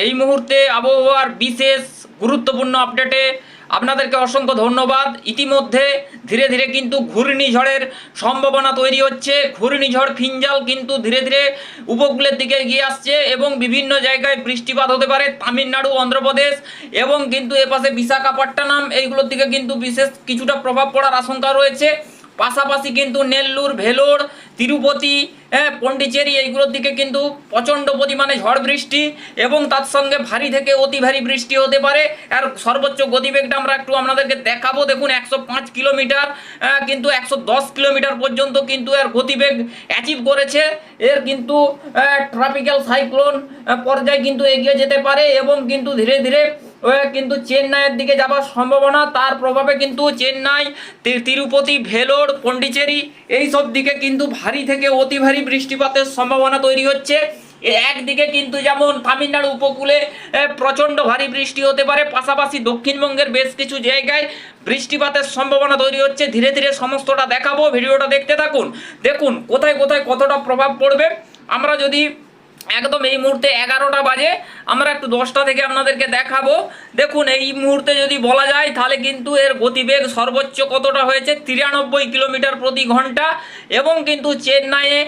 এই মুহূর্তে আবহাওয়ার বিশেষ গুরুত্বপূর্ণ আপডেটে আপনাদেরকে অসংখ্য ধন্যবাদ। ইতিমধ্যে ধীরে ধীরে কিন্তু ঘূর্ণিঝড়ের সম্ভাবনা তৈরি হচ্ছে। ঘূর্ণিঝড় ফিঞ্জাল কিন্তু ধীরে ধীরে উপকূলের দিকে এগিয়ে আসছে এবং বিভিন্ন জায়গায় বৃষ্টিপাত হতে পারে, তামিলনাড়ু, অন্ধ্রপ্রদেশ এবং কিন্তু এপাশে বিশাখাপট্টনম, এইগুলোর দিকে কিন্তু বিশেষ কিছুটা প্রভাব পড়ার আশঙ্কা রয়েছে। পাশাপাশি কিন্তু নেল্লুর ভেলোর, তিরুপতি হ্যাঁ পন্ডিচেরি এইগুলোর দিকে কিন্তু প্রচণ্ড পরিমাণে ঝড় বৃষ্টি এবং তার সঙ্গে ভারী থেকে অতি ভারী বৃষ্টি হতে পারে। আর সর্বোচ্চ গতিবেগটা আমরা একটু আপনাদেরকে দেখাবো। দেখুন, একশো পাঁচ কিলোমিটার কিন্তু একশো দশ কিলোমিটার পর্যন্ত কিন্তু এর গতিবেগ অ্যাচিভ করেছে। এর কিন্তু ট্রপিক্যাল সাইক্লোন পর্যায়ে কিন্তু এগিয়ে যেতে পারে এবং কিন্তু ধীরে ধীরে কিন্তু চেন্নাইয়ের দিকে যাবার সম্ভাবনা, তার প্রভাবে কিন্তু চেন্নাই তিরুপতি, ভেলোর, পন্ডিচেরি এই সব দিকে কিন্তু ভারী থেকে অতি ভারী বৃষ্টিপাতের সম্ভাবনা তৈরি হচ্ছে। একদিকে কিন্তু যেমন তামিলনাড়ু উপকূলে প্রচণ্ড ভারী বৃষ্টি হতে পারে, পাশাপাশি দক্ষিণবঙ্গের বেশ কিছু জায়গায় বৃষ্টিপাতের সম্ভাবনা তৈরি হচ্ছে। ধীরে ধীরে সমস্তটা দেখাবো, ভিডিওটা দেখতে থাকুন। দেখুন, কোথায় কোথায় কতটা প্রভাব পড়বে। আমরা যদি একদম এই মুহূর্তে এগারোটা বাজে। আমরা একটু দশটা থেকে আপনাদেরকে দেখাবো। দেখুন, এই মুহূর্তে যদি বলা যায়, তাহলে কিন্তু এর গতিবেগ সর্বোচ্চ কতটা হয়েছে? তিরানব্বই কিলোমিটার প্রতি ঘণ্টা এবং কিন্তু চেন্নাইয়ে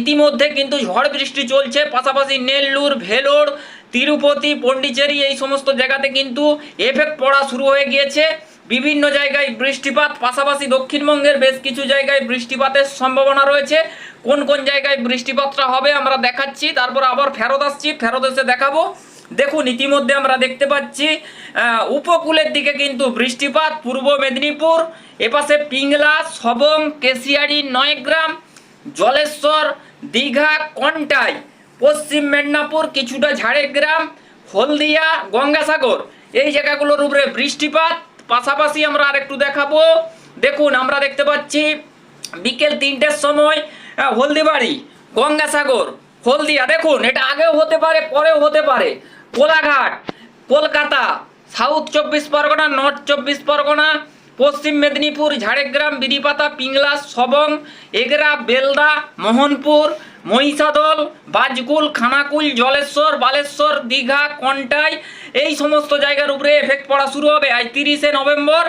ইতিমধ্যে কিন্তু ঝড় বৃষ্টি চলছে। পাশাপাশি নেল্লুর, ভেলোর, তিরুপতি, পন্ডিচেরি এই সমস্ত জায়গাতে কিন্তু এফেক্ট পড়া শুরু হয়ে গিয়েছে। বিভিন্ন জায়গায় বৃষ্টিপাত, পাশাপাশি দক্ষিণবঙ্গের বেশ কিছু জায়গায় বৃষ্টিপাতের সম্ভাবনা রয়েছে। কোন কোন জায়গায় বৃষ্টিপাতটা হবে আমরা দেখাচ্ছি, তারপর আবার ফেরত আসছি, ফেরত এসে দেখাবো। দেখুন, ইতিমধ্যে আমরা দেখতে পাচ্ছি উপকূলের দিকে কিন্তু বৃষ্টিপাত, পূর্ব মেদিনীপুর, এপাশে পিংলা, সবং, কেশিয়ারি, নয়গ্রাম, জলেশ্বর, দীঘা, কন্টাই, পশ্চিম মেদিনীপুর, কিছুটা ঝাড়গ্রাম, হলদিয়া, গঙ্গাসাগর। এই জায়গাগুলোর উপরে বৃষ্টিপাত পাশাপাশি আমরা আরেকটু দেখাবো। দেখুন, আমরা দেখতে পাচ্ছি বিকেল তিনটের সময় হলদিবাড়ি, গঙ্গাসাগর, হলদিয়া। দেখুন, এটা আগেও হতে পারে, পরেও হতে পারে। কোলাঘাট, কলকাতা সাউথ চব্বিশ পরগনা নর্থ চব্বিশ পরগনা পশ্চিম মেদিনীপুর, ঝাড়গ্রাম বিরিপাতা পিংলা, সবং, এগরা, বেলদা, মোহনপুর, মহিষাদল, বাজকুল, খানাকুল, জলেশ্বর, বালেশ্বর, দীঘা, কন্টাই, এই সমস্ত জায়গার উপরে এফেক্ট পড়া শুরু হবে আজ তিরিশে নভেম্বর।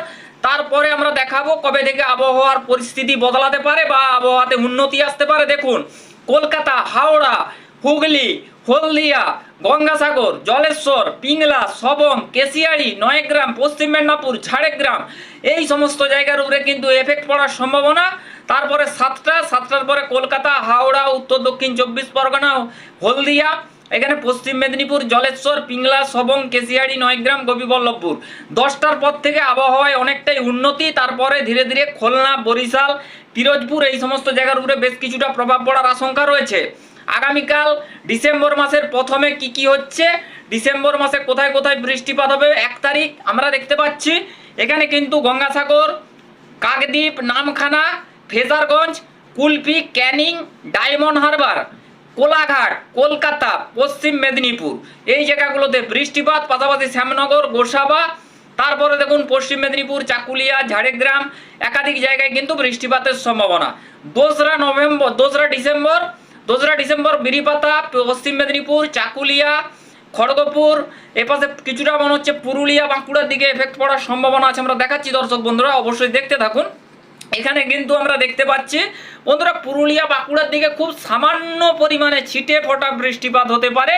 তারপরে আমরা দেখাবো কবে থেকে আবহাওয়ার পরিস্থিতি বদলাতে পারে বা আবহাওয়াতে উন্নতি আসতে পারে। দেখুন, কলকাতা, হাওড়া, হুগলি, হলদিয়া গঙ্গাসাগর, জলেশ্বর, পিংলা, সবং কেশিয়াড়ি নয়গ্রাম, পশ্চিম মেদিনীপুর, ঝাড়গ্রাম, এই সমস্ত জায়গার উপরে কিন্তু এফেক্ট পড়ার সম্ভাবনা। তারপরে সাতটা, সাতটার পরে কলকাতা, হাওড়া, উত্তর, দক্ষিণ চব্বিশ পরগনা, হলদিয়া, এখানে পশ্চিম মেদিনীপুর, জলেশ্বর, পিংলা, সবং কেশিয়াড়ি নয়গ্রাম, গোপীবল্লভপুর। দশটার পর থেকে আবহাওয়ায় অনেকটাই উন্নতি, তারপরে ধীরে ধীরে খুলনা, বরিশাল, পিরোজপুর, এই সমস্ত জায়গার উপরে বেশ কিছুটা প্রভাব পড়ার আশঙ্কা রয়েছে। আগামীকাল ডিসেম্বর মাসের প্রথমে কি কি হচ্ছে? ডিসেম্বর মাসে কোথায় কোথায় বৃষ্টিপাত হবে? এক তারিখ আমরা দেখতে পাচ্ছি। এখানে কিন্তু গঙ্গাসাগর, কাকদ্বীপ, নামখানা, ফেজারগঞ্জ, কুলপি, ক্যানিং, ডায়মন্ড হারবার, কোলাঘাট, কলকাতা, পশ্চিম মেদিনীপুর। এই জায়গাগুলোতে বৃষ্টিপাত, পাশাপাশি শ্যামনগর, গোসাবা, তারপরে দেখুন পশ্চিম মেদিনীপুর, চাকুলিয়া, ঝাড়গ্রাম, একাধিক জায়গায় কিন্তু বৃষ্টিপাতের সম্ভাবনা। দোসরা নভেম্বর, দোসরা ডিসেম্বর দোসরা ডিসেম্বর বিরিপাতা পশ্চিম মেদিনীপুর, চাকুলিয়া, খড়গপুর, এপাশে কিছুটা মনে হচ্ছে পুরুলিয়া, বাঁকুড়ার দিকে এফেক্ট পড়ার সম্ভাবনা আছে। আমরা দেখাচ্ছি দর্শক বন্ধুরা, অবশ্যই দেখতে থাকুন। এখানে কিন্তু আমরা দেখতে পাচ্ছি, বন্ধুরা পুরুলিয়া, বাঁকুড়ার দিকে খুব সামান্য পরিমাণে ছিটে ফোটা বৃষ্টিপাত হতে পারে।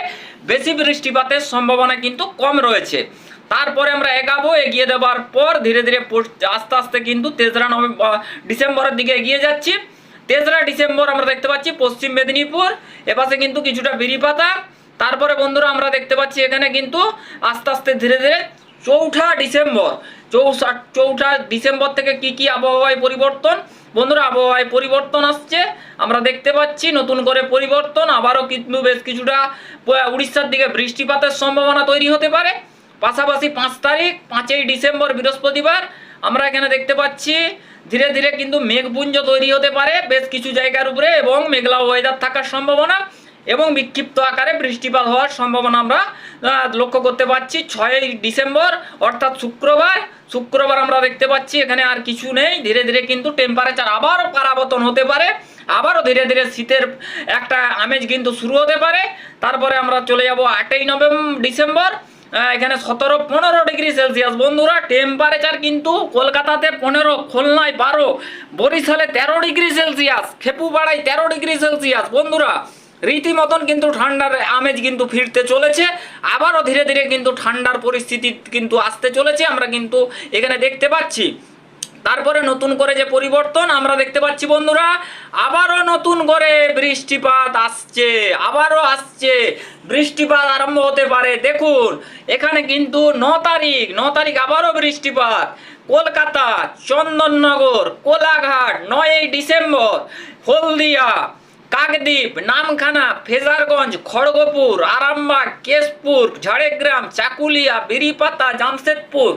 বেশি বৃষ্টিপাতের সম্ভাবনা কিন্তু কম রয়েছে। তারপরে আমরা এগাবো, এগিয়ে দেওয়ার পর ধীরে ধীরে আস্তে আস্তে কিন্তু তেসরা নভেম্বর ডিসেম্বরের দিকে এগিয়ে যাচ্ছি। তেসরা ডিসেম্বর আমরা দেখতে পাচ্ছি পশ্চিম মেদিনীপুর এপাশে কিন্তু কিছুটা বিরিপাতা। তারপরে বন্ধুরা আমরা দেখতে পাচ্ছি এখানে কিন্তু আস্তে আস্তে ধীরে ধীরে চৌঠা ডিসেম্বর। চৌষা, চৌঠা ডিসেম্বর থেকে কি কি আবহাওয়ায় পরিবর্তন? বন্ধুরা, আবহাওয়ায় পরিবর্তন আসছে। আমরা দেখতে পাচ্ছি নতুন করে পরিবর্তন। আবারও কিন্তু বেশ কিছুটা উড়িষ্যার দিকে বৃষ্টিপাতের সম্ভাবনা তৈরি হতে পারে। পাশাপাশি পাঁচ তারিখ, পাঁচই ডিসেম্বর, বৃহস্পতিবার। আমরা এখানে দেখতে পাচ্ছি ধীরে ধীরে কিন্তু মেঘপুঞ্জ তৈরি হতে পারে, বেশ কিছু জায়গার উপরে এবং মেঘলা ওয়েদার থাকার সম্ভাবনা এবং বিক্ষিপ্ত আকারে বৃষ্টিপাত হওয়ার সম্ভাবনা আমরা লক্ষ্য করতে পারছি। ছয়ই ডিসেম্বর, অর্থাৎ শুক্রবার শুক্রবার আমরা দেখতে পাচ্ছি, এখানে আর কিছু নেই। ধীরে ধীরে কিন্তু টেম্পারেচার আবারও পারাবতন হতে পারে। আবারও ধীরে ধীরে শীতের একটা আমেজ কিন্তু শুরু হতে পারে। তারপরে আমরা চলে যাব আটই নভেম্বর ডিসেম্বর। এখানে সতেরো, পনেরো ডিগ্রি সেলসিয়াস। বন্ধুরা টেম্পারেচার কিন্তু কলকাতাতে পনেরো, খুলনায় বারো, বরিশালে তেরো ডিগ্রি সেলসিয়াস খেপুপাড়ায় তেরো ডিগ্রি সেলসিয়াস। বন্ধুরা, রীতিমতন কিন্তু ঠান্ডার আমেজ কিন্তু ফিরতে চলেছে। আবারও ধীরে ধীরে কিন্তু ঠান্ডার পরিস্থিতি কিন্তু আসতে চলেছে। আমরা কিন্তু এখানে দেখতে পাচ্ছি। তারপরে নতুন করে যে পরিবর্তন আমরা দেখতে পাচ্ছি বন্ধুরা, আবারও নতুন করে বৃষ্টিপাত আসছে, আবারও আসছে। বৃষ্টিপাত আরম্ভ হতে পারে। দেখুন, এখানে কিন্তু ন তারিখ ন তারিখ আবারও বৃষ্টিপাত। কলকাতা, চন্দননগর, কোলাঘাট, নয়ই ডিসেম্বর, হলদিয়া কাকদ্বীপ, নামখানা, ফেজারগঞ্জ, খড়গপুর, আরামবাগ, কেশপুর, ঝাড়গ্রাম, চাকুলিয়া, বিরিপাতা, জামশেদপুর।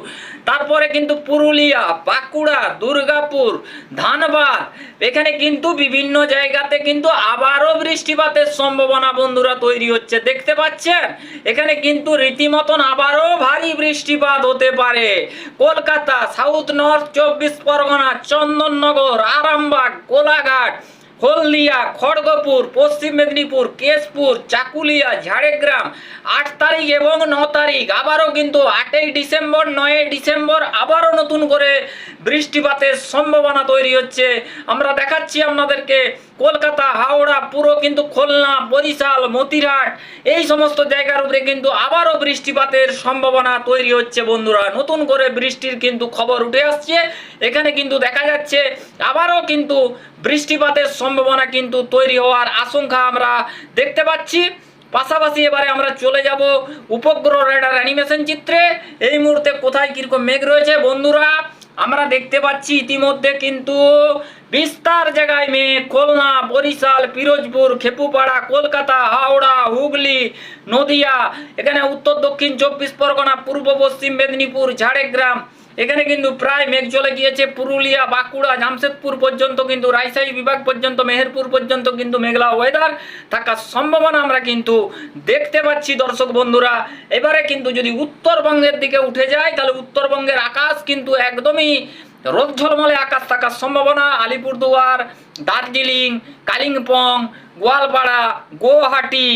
তারপরে কিন্তু পুরুলিয়া, বাঁকুড়া, দুর্গাপুর, ধানবাদ। এখানে কিন্তু বিভিন্ন জায়গাতে কিন্তু আবারও বৃষ্টিপাতের সম্ভাবনা বন্ধুরা তৈরি হচ্ছে। দেখতে পাচ্ছেন? এখানে কিন্তু রীতিমতন আবারও ভারী বৃষ্টিপাত হতে পারে। কলকাতা, সাউথ নর্থ, চব্বিশ পরগনা, চন্দননগর, আরামবাগ, কোলাঘাট হলদিয়া, খড়গপুর, পশ্চিম মেদিনীপুর, কেশপুর, চাকুলিয়া, ঝাড়গ্রাম আট তারিখ এবং ন তারিখ। আবারও কিন্তু আটই ডিসেম্বর নয়ই ডিসেম্বর আবারও নতুন করে বৃষ্টিপাতের সম্ভাবনা তৈরি হচ্ছে। আমরা দেখাচ্ছি আপনাদেরকে কলকাতা, হাওড়া, পুরো কিন্তু খুলনা, বরিশাল, মতিরহাট, এই সমস্ত জায়গার উপরে কিন্তু আবারও বৃষ্টিপাতের সম্ভাবনা তৈরি হচ্ছে বন্ধুরা। নতুন করে বৃষ্টির কিন্তু খবর উঠে আসছে। এখানে কিন্তু দেখা যাচ্ছে আবারও কিন্তু বৃষ্টিপাতের সম্ভাবনা কিন্তু তৈরি হওয়ার আশঙ্কা আমরা দেখতে পাচ্ছি। পাশাপাশি এবারে আমরা চলে যাব উপগ্রহ রেডার অ্যানিমেশন চিত্রে। এই মুহূর্তে কোথায় কীরকম মেঘ রয়েছে বন্ধুরা? আমরা দেখতে পাচ্ছি ইতিমধ্যে কিন্তু বিস্তার জায়গায় মেঘ খুলনা, বরিশাল, পিরোজপুর, খেপুপাড়া, কলকাতা, হাওড়া, হুগলি, নদিয়া, এখানে উত্তর দক্ষিণ চব্বিশ পরগনা, পূর্ব পশ্চিম মেদিনীপুর, ঝাড়গ্রাম এখানে কিন্তু প্রায় মেঘ চলে গিয়েছে। পুরুলিয়া, বাঁকুড়া, জামশেদপুর পর্যন্ত কিন্তু, রাজশাহী বিভাগ পর্যন্ত, মেহেরপুর পর্যন্ত কিন্তু মেঘলা ওয়েদার থাকার সম্ভাবনা আমরা কিন্তু দেখতে পাচ্ছি দর্শক বন্ধুরা। এবারে কিন্তু যদি উত্তরবঙ্গের দিকে উঠে যায়, তাহলে উত্তরবঙ্গের আকাশ কিন্তু একদমই রোদ ঝলমলে আকাশ থাকার সম্ভাবনা। আলিপুরদুয়ার, দার্জিলিং, কালিম্পং, গোয়ালপাড়া, গুয়াহাটি,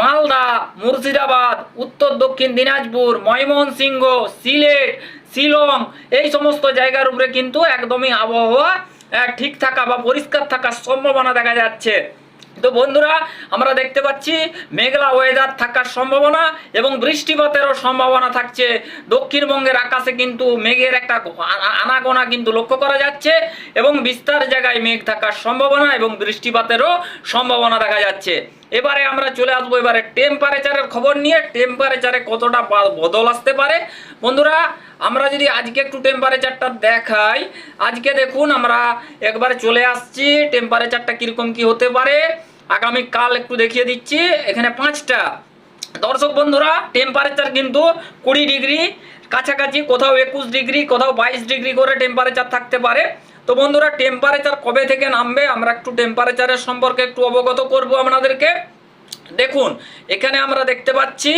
মালদা, মুর্শিদাবাদ, উত্তর দক্ষিণ দিনাজপুর, ময়মনসিংহ, সিলেট শিলং। এই সমস্ত জায়গার উপরে কিন্তু একদমই আবহাওয়া ঠিক থাকা বা পরিষ্কার থাকার সম্ভাবনা দেখা যাচ্ছে। তো বন্ধুরা, আমরা দেখতে পাচ্ছি মেঘলা ওয়েদার থাকার সম্ভাবনা এবং বৃষ্টিপাতেরও সম্ভাবনা থাকছে। দক্ষিণবঙ্গের আকাশে কিন্তু মেঘের একটা আনাগোনা কিন্তু লক্ষ্য করা যাচ্ছে এবং বিস্তার জায়গায় মেঘ থাকার সম্ভাবনা এবং বৃষ্টিপাতেরও সম্ভাবনা দেখা যাচ্ছে। এবারে আমরা চলে আসব এবারে টেম্পারেচারের খবর নিয়ে। টেম্পারেচারে কতটা বদল আসতে পারে? বন্ধুরা আমরা যদি আজকে একটু টেম্পারেচারটা দেখাই, আজকে দেখুন আমরা একবারে চলে আসছি টেম্পারেচারটা কীরকম কি হতে পারে? আগামী কাল একটু দেখিয়ে দিচ্ছি, এখানে পাঁচটা। দর্শক বন্ধুরা টেম্পারেচার কিন্তু কুড়ি ডিগ্রি, কাছাকাছি কোথাও একুশ ডিগ্রি, কোথাও বাইশ ডিগ্রি করে টেম্পারেচার থাকতে পারে। তো বন্ধুরা টেম্পারেচার কবে থেকে নামবে, আমরা একটু টেম্পারেচারের সম্পর্কে একটু অবগত করব আপনাদেরকে। দেখুন, এখানে আমরা দেখতে পাচ্ছি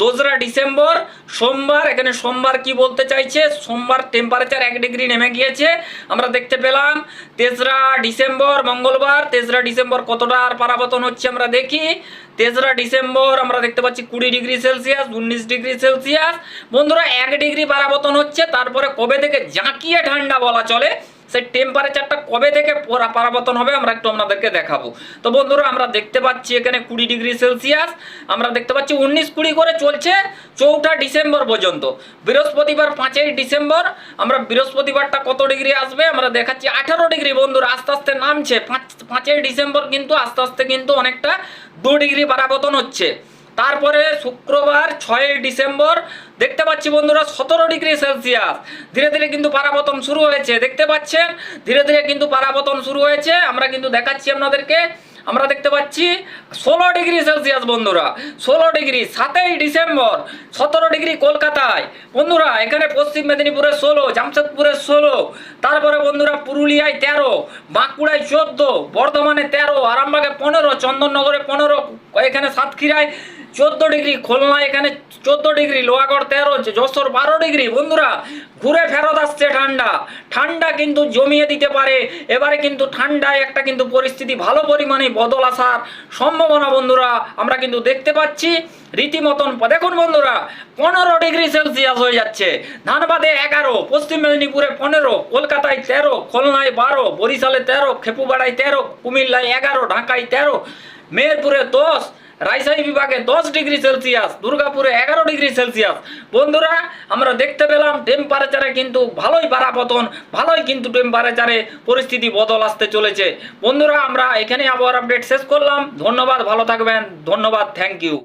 দোসরা ডিসেম্বর, সোমবার, এখানে সোমবার কি বলতে চাইছে? সোমবার টেম্পারেচার এক ডিগ্রি নেমে গিয়েছে। আমরা দেখতে পেলাম, তেসরা ডিসেম্বর, মঙ্গলবার, তেসরা ডিসেম্বর কতটা আর পারাবতন হচ্ছে আমরা দেখি। তেসরা ডিসেম্বর, আমরা দেখতে পাচ্ছি কুড়ি ডিগ্রি সেলসিয়াস উনিশ ডিগ্রি সেলসিয়াস বন্ধুরা, এক ডিগ্রি পারাবতন হচ্ছে, তারপরে কবে থেকে জাঁকিয়ে ঠান্ডা বলা চলে? সেই টেম্পারেচারটা কবে থেকে পরা- পরাবর্তন হবে আমরা একটু আপনাদেরকে দেখাবো। তো বন্ধুরা, আমরা দেখতে পাচ্ছি এখানে কুড়ি ডিগ্রি সেলসিয়াস, আমরা দেখতে পাচ্ছি উনিশ কুড়ি করে চলছে চৌঠা ডিসেম্বর পর্যন্ত। বৃহস্পতিবার পাঁচই ডিসেম্বর, আমরা বৃহস্পতিবারটা কত ডিগ্রি আসবে? আমরা দেখাচ্ছি আঠারো ডিগ্রি। বন্ধুরা, আস্তে আস্তে নামছে। পাঁচ, পাঁচই ডিসেম্বর কিন্তু আস্তে আস্তে কিন্তু অনেকটা দু ডিগ্রি পারাবতন হচ্ছে। তারপরে শুক্রবার ছয়ই ডিসেম্বর, দেখতে পাচ্ছি বন্ধুরা সতেরো ডিগ্রি সেলসিয়াস। ধীরে ধীরে কিন্তু পারাবতন শুরু হয়েছে। দেখতে পাচ্ছেন? ধীরে ধীরে কিন্তু পারাবতন শুরু হয়েছে। আমরা কিন্তু দেখাচ্ছি আপনাদেরকে। আমরা দেখতে পাচ্ছি ষোলো ডিগ্রি সেলসিয়াস বন্ধুরা। ষোলো ডিগ্রি, সাতই ডিসেম্বর, সতেরো ডিগ্রি কলকাতায়। বন্ধুরা, এখানে পশ্চিম মেদিনীপুরে ষোলো, জামশেদপুরে ষোলো। তারপরে বন্ধুরা পুরুলিয়ায় তেরো, বাঁকুড়ায় চোদ্দ, বর্ধমানে তেরো, আরামবাগে পনেরো, চন্দননগরে পনেরো, এখানে সাতক্ষীরায় চোদ্দ ডিগ্রি খুলনা, এখানে চোদ্দ ডিগ্রি, লোহাগড় তেরো যশোর বারো ডিগ্রি। বন্ধুরা, ঘুরে ফেরত আসছে ঠান্ডা। ঠান্ডা কিন্তু জমিয়ে দিতে পারে। এবারে কিন্তু ঠান্ডায় একটা কিন্তু পরিস্থিতি ভালো পরিমাণে বদল আসার সম্ভাবনা, বন্ধুরা, আমরা কিন্তু দেখতে পাচ্ছি। রীতিমতন দেখুন, বন্ধুরা, পনেরো ডিগ্রি সেলসিয়াস হয়ে যাচ্ছে। ধানবাদে এগারো, পশ্চিম মেদিনীপুরে পনেরো, কলকাতায় তেরো, খুলনায় বারো, বরিশালে তেরো খেপুপাড়ায় তেরো, কুমিল্লায় এগারো, ঢাকায় তেরো, মেহেরপুরে দশ রাজশাহী বিভাগে দশ ডিগ্রি সেলসিয়াস, দুর্গাপুরে এগারো ডিগ্রি সেলসিয়াস। বন্ধুরা, আমরা দেখতে পেলাম টেম্পারেচারে কিন্তু ভালোই বাড়াপতন ভালোই কিন্তু টেম্পারেচারে পরিস্থিতি বদল আসতে চলেছে। বন্ধুরা, আমরা এখানে আবহাওয়ার আপডেট শেষ করলাম। ধন্যবাদ, ভালো থাকবেন। ধন্যবাদ থ্যাংক ইউ